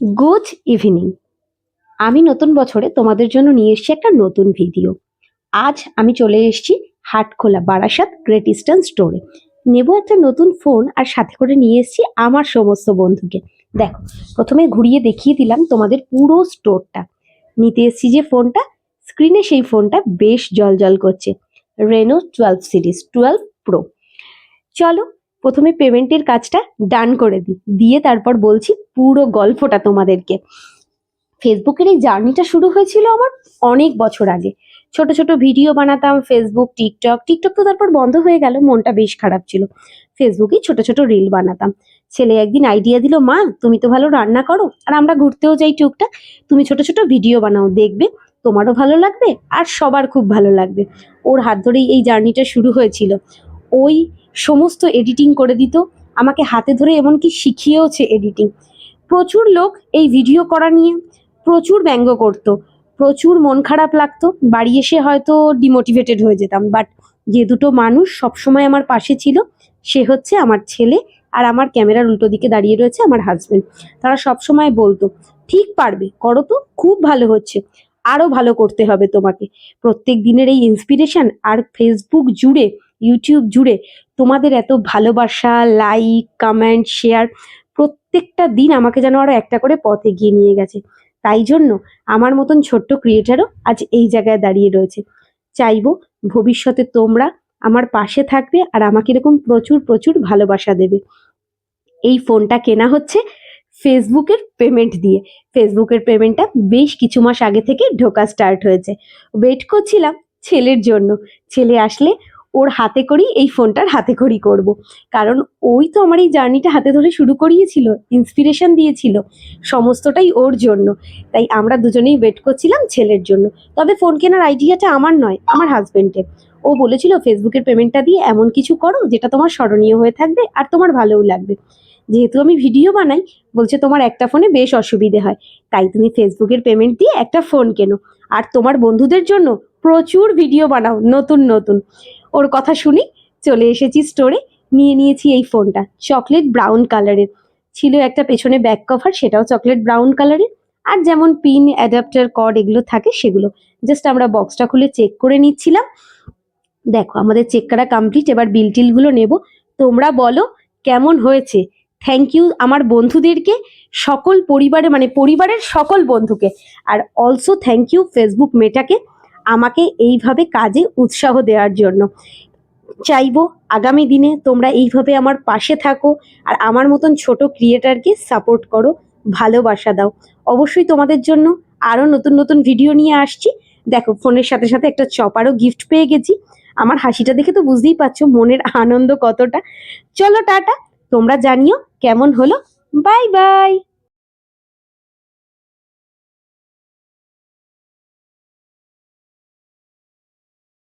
Good evening আমি নতুন বছরে তোমাদের জন্য নিয়ে এসেছি একটা নতুন ভিডিও আজ আমি চলে এসেছি হাটখোলা বারাসাত গ্রেট ইস্টার্ন স্টোরে নেব একটা নতুন ফোন আর সাথে করে নিয়ে এসেছি আমার সমস্ত বন্ধুকে। দেখো, প্রথমে ঘুরিয়ে দেখিয়ে দিলাম তোমাদের পুরো স্টোরটা নিতে এসেছি যে ফোনটা স্ক্রিনে সেই ফোনটা বেশ জল করছে। Reno twelve series twelve pro চলো প্রথমে পেমেন্টের কাজটা ডান করে দিই। দিয়ে তারপর বলছি পুরো গল্পটা তোমাদেরকে। ফেসবুকের এই জার্নিটা শুরু হয়েছিল আমার অনেক বছর আগে। ছোট ছোট ভিডিও বানাতাম, ফেসবুক, টিকটক। টিকটক তো তারপর বন্ধ হয়ে গেল, মনটা বেশ খারাপ ছিল। ফেসবুকে ছোট ছোট রিল বানাতাম। ছেলে একদিন আইডিয়া দিল, মা, তুমি তো ভালো রান্না করো, আর আমরা ঘুরতেও যাই টুকটাক। তুমি ছোট ছোট ভিডিও বানাও, দেখবে তোমারও ভালো লাগবে আর সবার খুব ভালো লাগবে। ওর হাত ধরেই এই জার্নিটা শুরু হয়েছিল। ওই সমস্ত এডিটিং করে দিত, আমাকে হাতে ধরে এমনকি শিখিয়েওছে এডিটিং প্রচুর লোক এই ভিডিও করা নিয়ে প্রচুর ব্যঙ্গ করতো, প্রচুর মন খারাপ লাগতো। বাড়ি এসে হয়তো ডিমোটিভেটেড হয়ে যেতাম বাট যে দুটো মানুষ সবসময় আমার পাশে ছিল, সে হচ্ছে আমার ছেলে আর আমার ক্যামেরার উল্টো দিকে দাঁড়িয়ে রয়েছে আমার হাজবেন্ড তারা সবসময় বলতো, ঠিক পারবে, করো তো, খুব ভালো হচ্ছে আরও ভালো করতে হবে তোমাকে। প্রত্যেক দিনের এই ইন্সপিরেশন আর ফেসবুক জুড়ে ইউটিউব জুড়ে তোমাদের এত ভালোবাসা লাইক কমেন্ট শেয়ার প্রত্যেকটা দিন আমাকে যেন আরও একটা করে পথে গিয়ে নিয়ে গেছে। তাই জন্য আমার মতন ছোট্ট ক্রিয়েটারও আজ এই জায়গায় দাঁড়িয়ে রয়েছে। চাইব ভবিষ্যতে তোমরা আমার পাশে থাকবে আর আমাকে এরকম প্রচুর প্রচুর ভালোবাসা দেবে। এই ফোনটা কেনা হচ্ছে ফেসবুকের পেমেন্ট দিয়ে। ফেসবুকের পেমেন্টটা বেশ কিছু মাস আগে থেকে ঢোকা স্টার্ট হয়েছে। ওয়েট করছিলাম ছেলের জন্য। ছেলে আসলে ওর হাতে করেই এই ফোনটার হাতে করি করব। কারণ ওই তো আমার এই জার্নিটা হাতে ধরে শুরু করিয়েছিল ইন্সপিরেশন দিয়েছিল, সমস্তটাই ওর জন্য। তাই আমরা দুজনেই ওয়েট করছিলাম ছেলের জন্য। তবে ফোন কেনার আইডিয়াটা আমার নয়, আমার হাজবেন্ডের ও বলেছিল ফেসবুকের পেমেন্টটা দিয়ে এমন কিছু করো যেটা তোমার স্মরণীয় হয়ে থাকবে আর তোমার ভালোও লাগবে। যেহেতু আমি ভিডিও বানাই, বলছে তোমার একটা ফোনে বেশ অসুবিধে হয়। তাই তুমি ফেসবুকের পেমেন্ট দিয়ে একটা ফোন কেনো। আর তোমার বন্ধুদের জন্য প্রচুর ভিডিও বানাও, নতুন নতুন। ওর কথা শুনি চলে এসেছি স্টোরে নিয়ে নিয়েছি এই ফোনটা চকলেট ব্রাউন কালারের ছিল একটা পেছনে ব্যাক কভার সেটাও চকলেট ব্রাউন কালারের আর যেমন পিন অ্যাডাপ্টার কর্ড এগুলো থাকে সেগুলো। জাস্ট আমরা বক্সটা খুলে চেক করে নিচ্ছিলাম। দেখো, আমাদের চেক করা কমপ্লিট এবার বিল টিলগুলো নেব। তোমরা বলো, কেমন হয়েছে? থ্যাংক ইউ আমার বন্ধুদেরকে, সকল পরিবারে মানে পরিবারের সকল বন্ধুকে। আর অলসো থ্যাংক ইউ ফেসবুক মেটাকে আমাকে এইভাবে কাজে উৎসাহ দেওয়ার জন্য। চাইব আগামী দিনে তোমরা এইভাবে আমার পাশে থাকো আর আমার মতন ছোট ক্রিয়েটারকে সাপোর্ট করো, ভালোবাসা দাও। অবশ্যই তোমাদের জন্য আরও নতুন নতুন ভিডিও নিয়ে আসছি। দেখো, ফোনের সাথে সাথে একটা চপারও গিফট পেয়ে গেছি। আমার হাসিটা দেখে তো বুঝতেই পারছ মনের আনন্দ কতটা। চলো টাটা, তোমরা জানিও কেমন হলো। Bye bye.